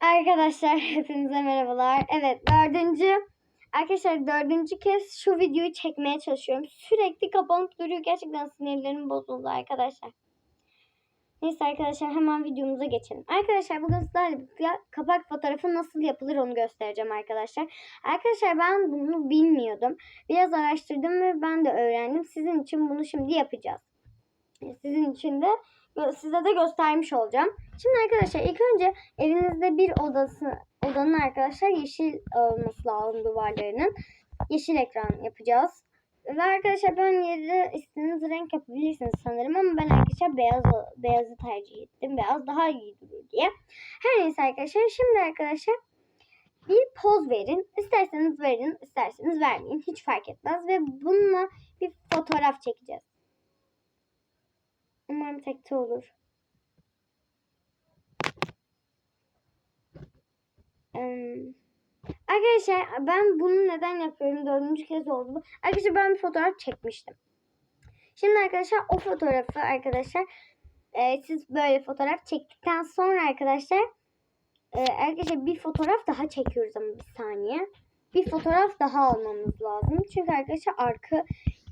Arkadaşlar hepinize merhabalar. Evet dördüncü arkadaşlar dördüncü kez şu videoyu çekmeye çalışıyorum. Sürekli kapanıp duruyor. Gerçekten sinirlerim bozuldu arkadaşlar. Neyse arkadaşlar hemen videomuza geçelim. Arkadaşlar bugün sizlerle kapak fotoğrafı nasıl yapılır onu göstereceğim arkadaşlar. Arkadaşlar ben bunu bilmiyordum. Biraz araştırdım ve ben de öğrendim. Sizin için bunu şimdi yapacağız. Sizin için de size de göstermiş olacağım. Şimdi arkadaşlar ilk önce evinizde bir odası odanın arkadaşlar yeşil olması lazım duvarlarının. Yeşil ekran yapacağız. Ve arkadaşlar ben yeri istediğiniz renk yapabilirsiniz sanırım ama ben arkadaşlar beyaz beyazı tercih ettim. Beyaz daha iyi durur diye. Her neyse arkadaşlar şimdi arkadaşlar bir poz verin. İsterseniz verin, isterseniz vermeyin. Hiç fark etmez ve bununla bir fotoğraf çekeceğiz. Umarım tekte olur. Ee, arkadaşlar ben bunu neden yapıyorum? Dördüncü kez oldu. Arkadaşlar ben bir fotoğraf çekmiştim. Şimdi arkadaşlar o fotoğrafı arkadaşlar e, siz böyle fotoğraf çektikten sonra arkadaşlar e, arkadaşlar bir fotoğraf daha çekiyoruz ama bir saniye. Bir fotoğraf daha almamız lazım. Çünkü arkadaşlar arka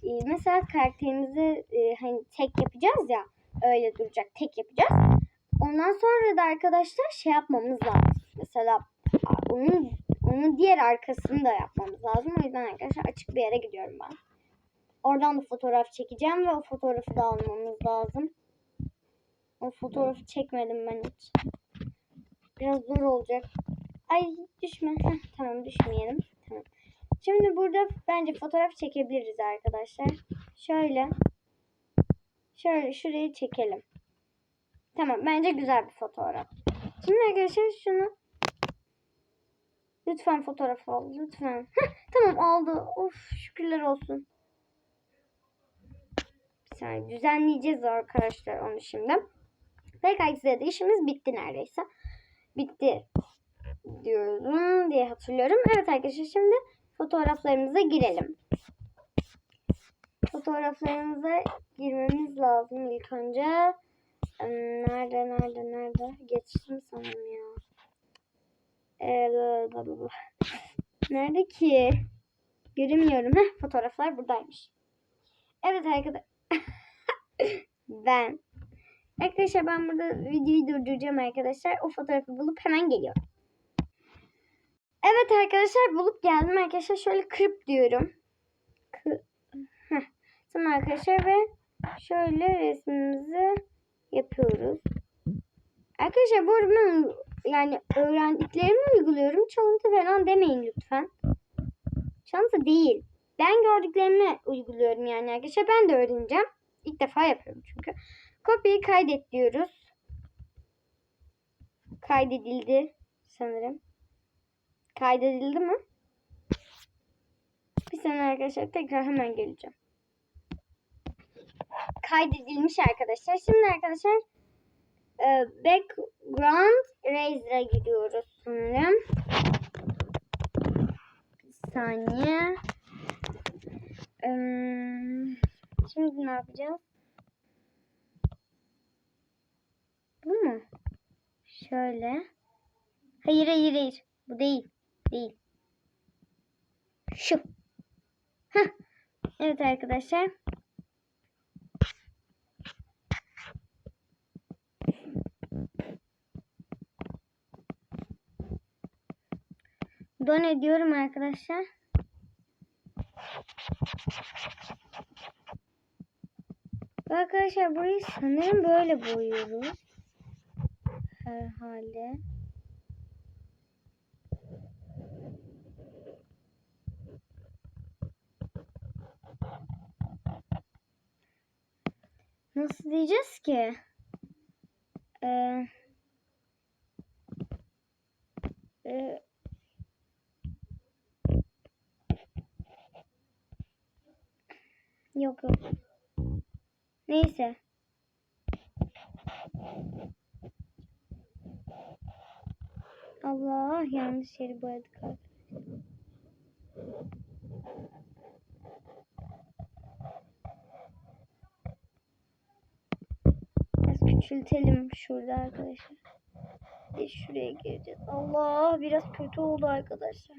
e, mesela karakterimizi e, hani tek yapacağız ya öyle duracak tek yapacağız. Ondan sonra da arkadaşlar şey yapmamız lazım. Mesela onun onun diğer arkasını da yapmamız lazım. O yüzden arkadaşlar açık bir yere gidiyorum ben. Oradan da fotoğraf çekeceğim ve o fotoğrafı da almamız lazım. O fotoğrafı çekmedim ben hiç. Biraz zor olacak. Ay düşme. Heh, tamam düşmeyelim. Şimdi burada bence fotoğraf çekebiliriz arkadaşlar. Şöyle. Şöyle şurayı çekelim. Tamam bence güzel bir fotoğraf. Şimdi arkadaşlar şunu Lütfen fotoğraf al. Lütfen. Tamam aldı. Of şükürler olsun. Bir saniye düzenleyeceğiz arkadaşlar onu şimdi. PKX'de de işimiz bitti neredeyse. Bitti diyorum diye hatırlıyorum. Evet arkadaşlar şimdi fotoğraflarımıza girelim. Fotoğraflarımıza girmemiz lazım ilk önce. Nerede nerede nerede? Geçtim sanırım ya. Ee, Nerede ki? Göremiyorum. Heh, fotoğraflar buradaymış. Evet arkadaşlar. ben. Arkadaşlar ben burada videoyu durduracağım arkadaşlar. O fotoğrafı bulup hemen geliyorum. Evet arkadaşlar bulup geldim arkadaşlar. Şöyle kırp diyorum. Kı. Tamam arkadaşlar ve şöyle resmimizi yapıyoruz. Arkadaşlar bu arada ben yani öğrendiklerimi uyguluyorum. Çalıntı falan demeyin lütfen. Çalıntı değil. Ben gördüklerimi uyguluyorum yani arkadaşlar. Ben de öğreneceğim. İlk defa yapıyorum çünkü. Kopyayı kaydet diyoruz. Kaydedildi sanırım. Kaydedildi mi? Bir saniye arkadaşlar tekrar hemen geleceğim. Kaydedilmiş arkadaşlar. Şimdi arkadaşlar e, background Razer'a gidiyoruz sanırım. Bir saniye. Şimdi ne yapacağız? Bu mu? Şöyle. Hayır hayır hayır. Bu değil. Değil. Şu. Heh. Evet arkadaşlar. Don ediyorum arkadaşlar. Arkadaşlar burayı sanırım böyle boyuyoruz. Herhalde. Nasıl diyeceğiz ki? Ee, e, Yok yok. Neyse. Allah yanlış yeri boyadık arkadaşlar. Biraz küçültelim şurada arkadaşlar. Bir şuraya gireceğiz. Allah biraz kötü oldu arkadaşlar.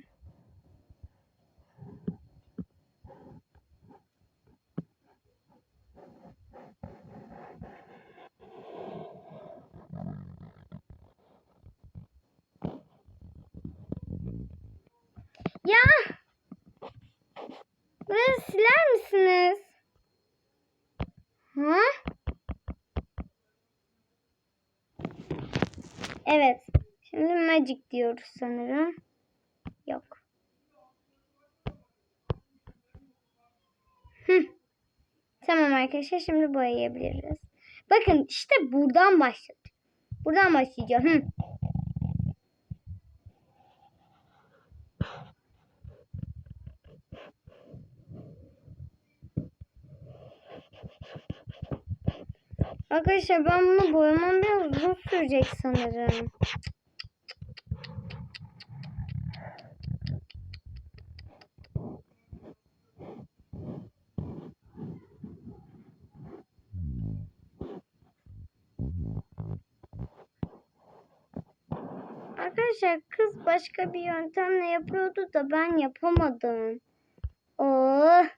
Ya! Burayı siler misiniz? Ha? Evet. Şimdi magic diyoruz sanırım. Yok. Tamam arkadaşlar şimdi boyayabiliriz. Bakın işte buradan başladı. Buradan başlayacağım. Arkadaşlar ben bunu boyamam biraz uzun sürecek sanırım. Arkadaşlar kız başka bir yöntemle yapıyordu da ben yapamadım. Oh.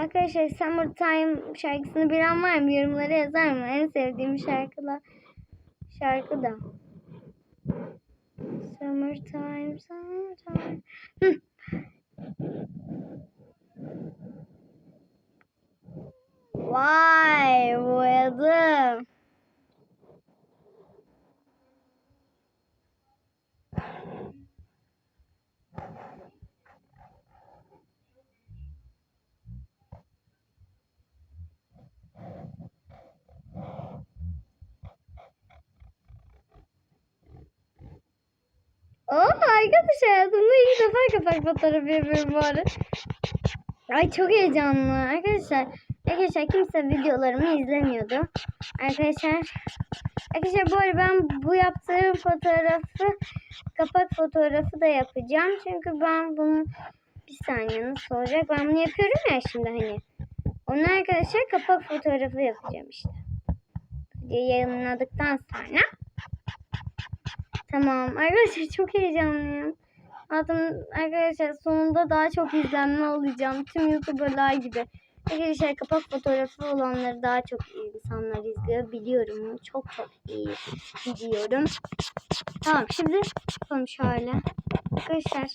Arkadaşlar Summertime şarkısını bilen var mı? Yorumlara yazar mı? En sevdiğim şarkılar şarkı da. Summertime, summertime. Hı. Vay boyadım. Oo arkadaşlar hayatımda ilk defa kapak fotoğrafı yapıyorum bu arada. Ay çok heyecanlı arkadaşlar. Arkadaşlar kimse videolarımı izlemiyordu. Arkadaşlar Arkadaşlar bu arada ben bu yaptığım fotoğrafı kapak fotoğrafı da yapacağım. Çünkü ben bunu bir saniye nasıl olacak? Ben bunu yapıyorum ya şimdi hani. Onu arkadaşlar kapak fotoğrafı yapacağım işte. Yayınladıktan sonra. Tamam. Arkadaşlar çok heyecanlıyım. Zaten arkadaşlar sonunda daha çok izlenme alacağım. Tüm YouTuber'lar gibi. Arkadaşlar kapak fotoğrafı olanları daha çok insanlar izliyor. Biliyorum. Çok çok iyi biliyorum. Tamam şimdi yapalım şöyle. Arkadaşlar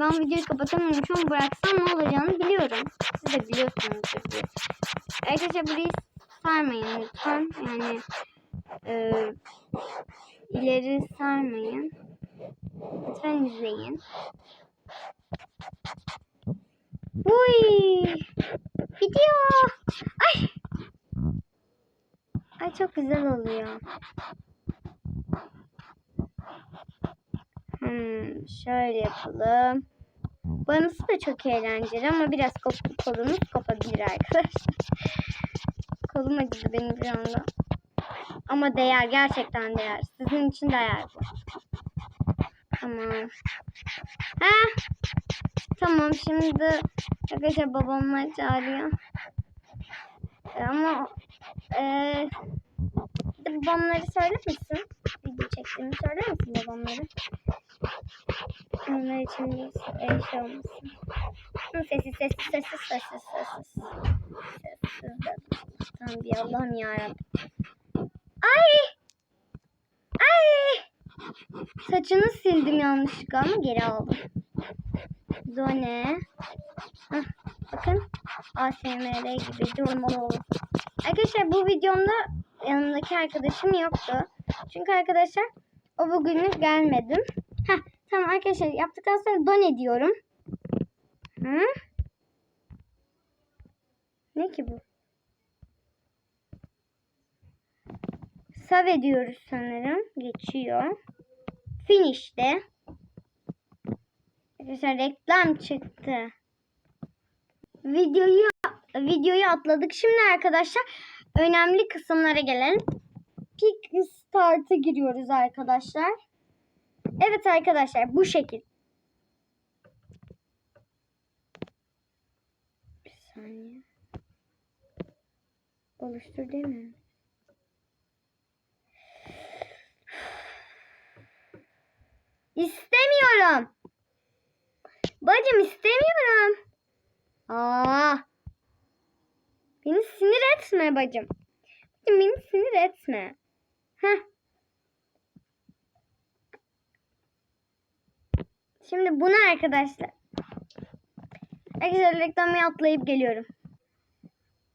ben videoyu kapatamıyorum. Şu bıraksam ne olacağını biliyorum. Siz de biliyorsunuz. Arkadaşlar burayı sarmayın lütfen. Yani e, ileri sarmayın. Lütfen izleyin. Uy! Gidiyor. Ay! Ay çok güzel oluyor. Hmm, şöyle yapalım. Boyaması da çok eğlenceli ama biraz kop kolunuz kopabilir arkadaşlar. Kolum acıdı benim bir anda. Ama değer gerçekten değer. Sizin için değer bu. Tamam. Ha? Tamam şimdi arkadaşlar babamlar çağırıyor. E, Ama eee babamları söyler misin? Video çektiğimi söyler misin babamları? Onlar için bir e, şey olmasın. Sessiz sessiz sessiz sessiz sessiz. Sessiz. Tamam bir Allah'ım yarabbim. Ay! Ay! Saçını sildim yanlışlıkla ama geri aldım. Zone. Hah, bakın. ASMR gibi durmalı oldu. Arkadaşlar bu videomda yanımdaki arkadaşım yoktu. Çünkü arkadaşlar o bugünlük gelmedim. Heh, tamam arkadaşlar yaptıktan sonra don ediyorum. Hı? Ne ki bu? Sav ediyoruz sanırım. Geçiyor. Finish'te. Arkadaşlar reklam çıktı. Videoyu videoyu atladık. Şimdi arkadaşlar önemli kısımlara gelelim. Pick Start'a giriyoruz arkadaşlar. Evet arkadaşlar bu şekil. Bir saniye. Oluştur değil mi? İstemiyorum. Bacım istemiyorum. Aa. Beni sinir etme bacım. Bacım beni sinir etme. Heh. Şimdi bunu arkadaşlar. Arkadaşlar reklamı atlayıp geliyorum.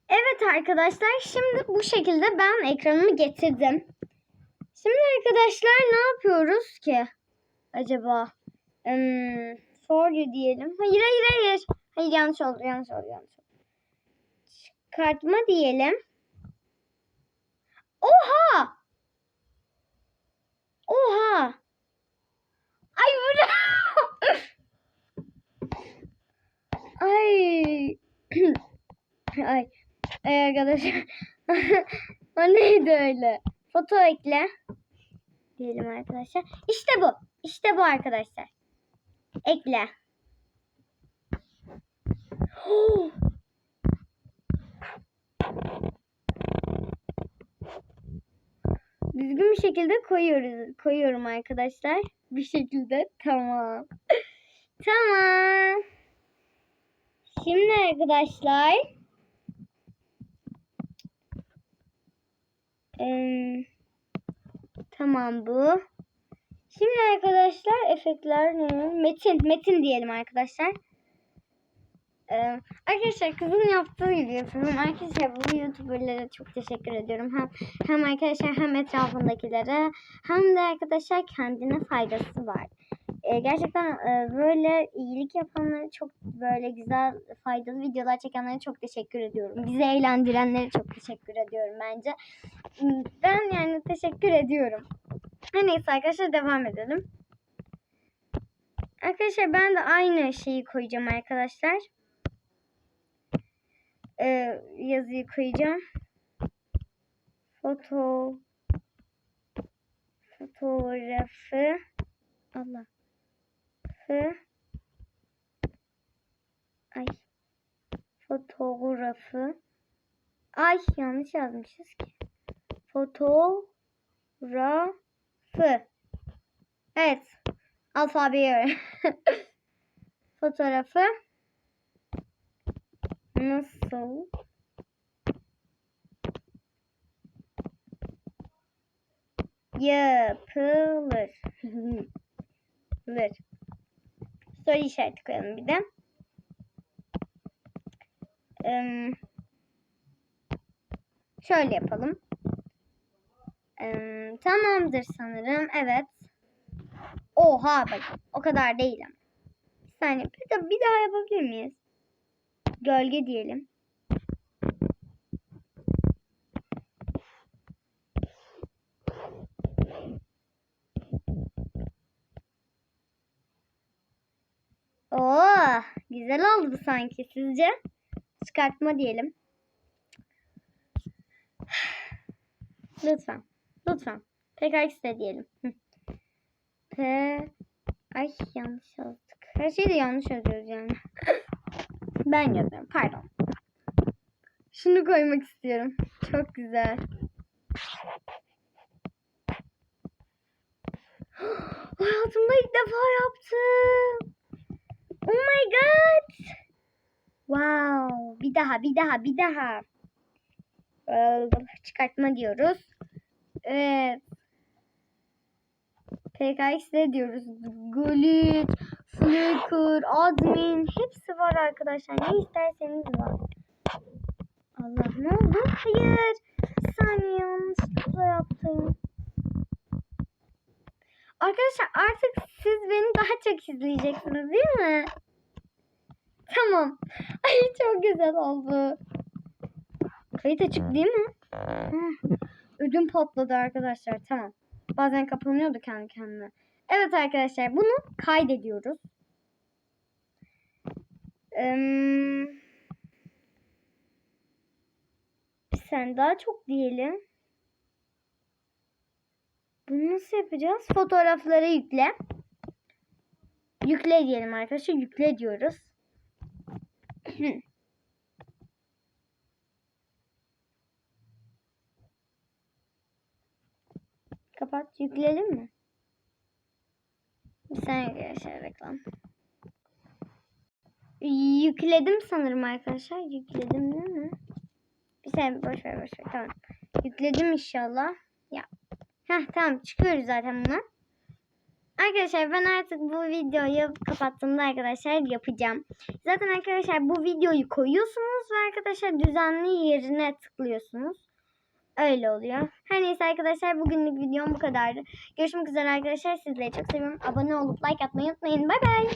Evet arkadaşlar şimdi bu şekilde ben ekranımı getirdim. Şimdi arkadaşlar ne yapıyoruz ki? Acaba hmm, sorry diyelim. Hayır hayır hayır. Hayır yanlış oldu yanlış oldu yanlış oldu. Çıkartma diyelim. Oha! Oha! Ay burada. Ay. Ay. Ay arkadaşlar. o neydi öyle? Foto ekle. Diyelim arkadaşlar. İşte bu. İşte bu arkadaşlar. Ekle. Düzgün bir şekilde koyuyoruz. Koyuyorum arkadaşlar. Bir şekilde. Tamam. tamam. Şimdi arkadaşlar Ee, tamam bu. Şimdi arkadaşlar efektler? Metin. Metin diyelim arkadaşlar. Ee, arkadaşlar kızın yaptığı gibi yapıyorum. Arkadaşlar bu youtuberlere çok teşekkür ediyorum. Hem, hem arkadaşlar hem etrafındakilere hem de arkadaşlar kendine faydası var. Ee, gerçekten e, böyle iyilik yapanlara çok böyle güzel faydalı videolar çekenlere çok teşekkür ediyorum. Bizi eğlendirenlere çok teşekkür ediyorum bence. Ben yani teşekkür ediyorum. Her neyse arkadaşlar devam edelim. Arkadaşlar ben de aynı şeyi koyacağım arkadaşlar. Ee, yazıyı koyacağım. Foto fotoğrafı Allah Fı Ay fotoğrafı Ay yanlış yazmışız ki. Fotoğrafı Evet. Alfabeyi. Fotoğrafı nasıl yapılır? Lir. Soru işareti koyalım bir de. Ee, şöyle yapalım. Tamamdır sanırım. Evet. Oha bak. O kadar değil ama. Bir saniye. Bir, de, bir daha yapabilir miyiz? Gölge diyelim. Oo, güzel oldu sanki sizce? Çıkartma diyelim. Lütfen. Lütfen. PKX de diyelim. P Ay yanlış yazdık. Her şeyi de yanlış yazıyoruz yani. ben yazıyorum. Pardon. Şunu koymak istiyorum. Çok güzel. Hayatımda ilk defa yaptım. Oh my god. Wow. Bir daha, bir daha, bir daha. Ee, çıkartma diyoruz. Evet. PKX'de diyoruz. Glit, Flickr, Admin hepsi var arkadaşlar. Ne isterseniz var. Allah ne oldu? Hayır. Bir saniye yanlışlıkla yaptım. Arkadaşlar artık siz beni daha çok izleyeceksiniz değil mi? Tamam. Ay çok güzel oldu. Kayıt açık değil mi? Ödüm patladı arkadaşlar. Tamam. Bazen kapanıyordu kendi kendine. Evet arkadaşlar bunu kaydediyoruz. Ee, sen daha çok diyelim. Bunu nasıl yapacağız? Fotoğrafları yükle. Yükle diyelim arkadaşlar. Yükle diyoruz. Kapat. Yükleyelim mi? Bir saniye arkadaşlar reklam. Yükledim sanırım arkadaşlar. Yükledim değil mi? Bir saniye boş ver boş ver. Tamam. Yükledim inşallah. Ya. Heh tamam çıkıyoruz zaten buna. Arkadaşlar ben artık bu videoyu kapattığımda arkadaşlar yapacağım. Zaten arkadaşlar bu videoyu koyuyorsunuz ve arkadaşlar düzenli yerine tıklıyorsunuz. Öyle oluyor. Her neyse arkadaşlar bugünlük videom bu kadardı. Görüşmek üzere arkadaşlar. Sizleri çok seviyorum. Abone olup like atmayı unutmayın. Bay bay.